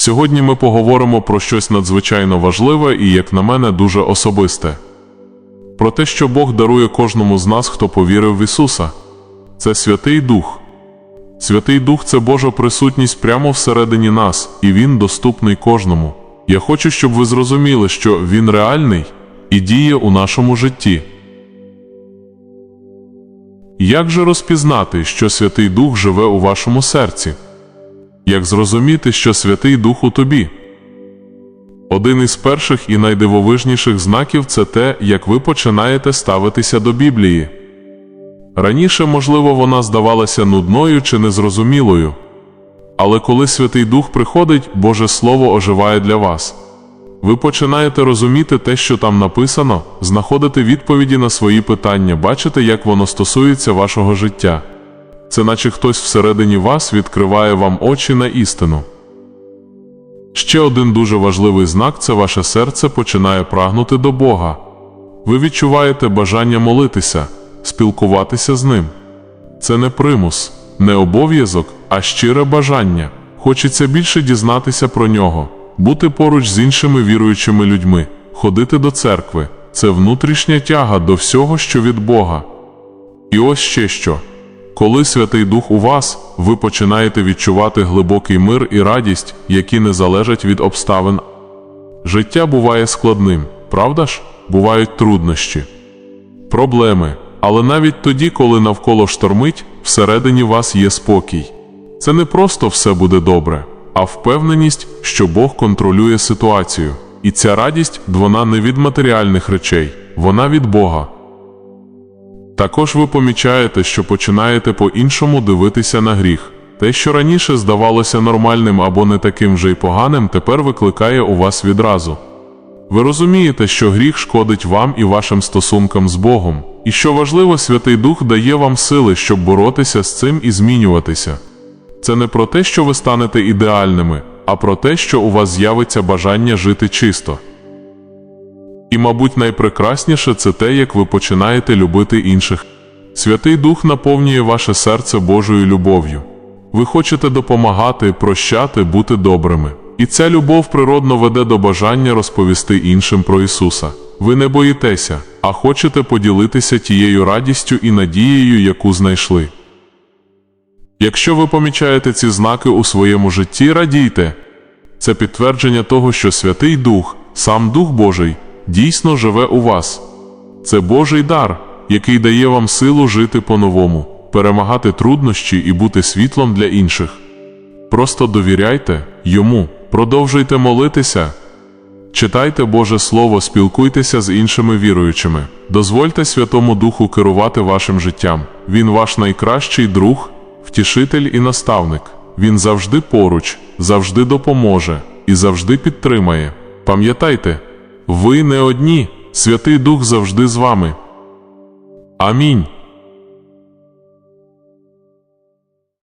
Сьогодні ми поговоримо про щось надзвичайно важливе і, як на мене, дуже особисте. Про те, що Бог дарує кожному з нас, хто повірив в Ісуса. Це Святий Дух. Святий Дух це Божа присутність прямо всередині нас, і Він доступний кожному. Я хочу, щоб ви зрозуміли, що Він реальний і діє у нашому житті. Як же розпізнати, що Святий Дух живе у вашому серці? Як зрозуміти, що Святий Дух у тобі? Один із перших і найдивовижніших знаків це те, як ви починаєте ставитися до Біблії. Раніше, можливо, вона здавалася нудною чи незрозумілою. Але коли Святий Дух приходить, Боже Слово оживає для вас. Ви починаєте розуміти те, що там написано, знаходити відповіді на свої питання, бачите, як воно стосується вашого життя. Це наче хтось всередині вас відкриває вам очі на істину. Ще один дуже важливий знак це ваше серце починає прагнути до Бога. Ви відчуваєте бажання молитися, спілкуватися з Ним. Це не примус, не обов'язок, а щире бажання. Хочеться більше дізнатися про нього, бути поруч з іншими віруючими людьми, ходити до церкви. Це внутрішня тяга до всього, що від Бога. І ось ще що. Коли Святий Дух у вас, ви починаєте відчувати глибокий мир і радість, які не залежать від обставин. Життя буває складним, правда ж? Бувають труднощі, проблеми. Але навіть тоді, коли навколо штормить, всередині вас є спокій. Це не просто все буде добре, а впевненість, що Бог контролює ситуацію. І ця радість вона не від матеріальних речей, вона від Бога. Також ви помічаєте, що починаєте по-іншому дивитися на гріх. Те, що раніше здавалося нормальним або не таким вже й поганим, тепер викликає у вас відразу. Ви розумієте, що гріх шкодить вам і вашим стосункам з Богом, і що важливо, Святий Дух дає вам сили, щоб боротися з цим і змінюватися. Це не про те, що ви станете ідеальними, а про те, що у вас з'явиться бажання жити чисто. Мабуть, найпрекрасніше це те, як ви починаєте любити інших. Святий Дух наповнює ваше серце Божою любов'ю. Ви хочете допомагати, прощати, бути добрими. І ця любов природно веде до бажання розповісти іншим про Ісуса. Ви не боїтеся, а хочете поділитися тією радістю і надією, яку знайшли. Якщо ви помічаєте ці знаки у своєму житті, радійте. Це підтвердження того, що Святий Дух, сам Дух Божий, дійсно живе у вас. Це Божий дар, який дає вам силу жити по-новому, перемагати труднощі і бути світлом для інших. Просто довіряйте йому, продовжуйте молитися, читайте Боже Слово, спілкуйтеся з іншими віруючими, дозвольте Святому Духу керувати вашим життям. Він ваш найкращий друг, втішитель і наставник. Він завжди поруч, завжди допоможе і завжди підтримає. Пам'ятайте, ви не одні, Святий Дух завжди з вами. Амінь.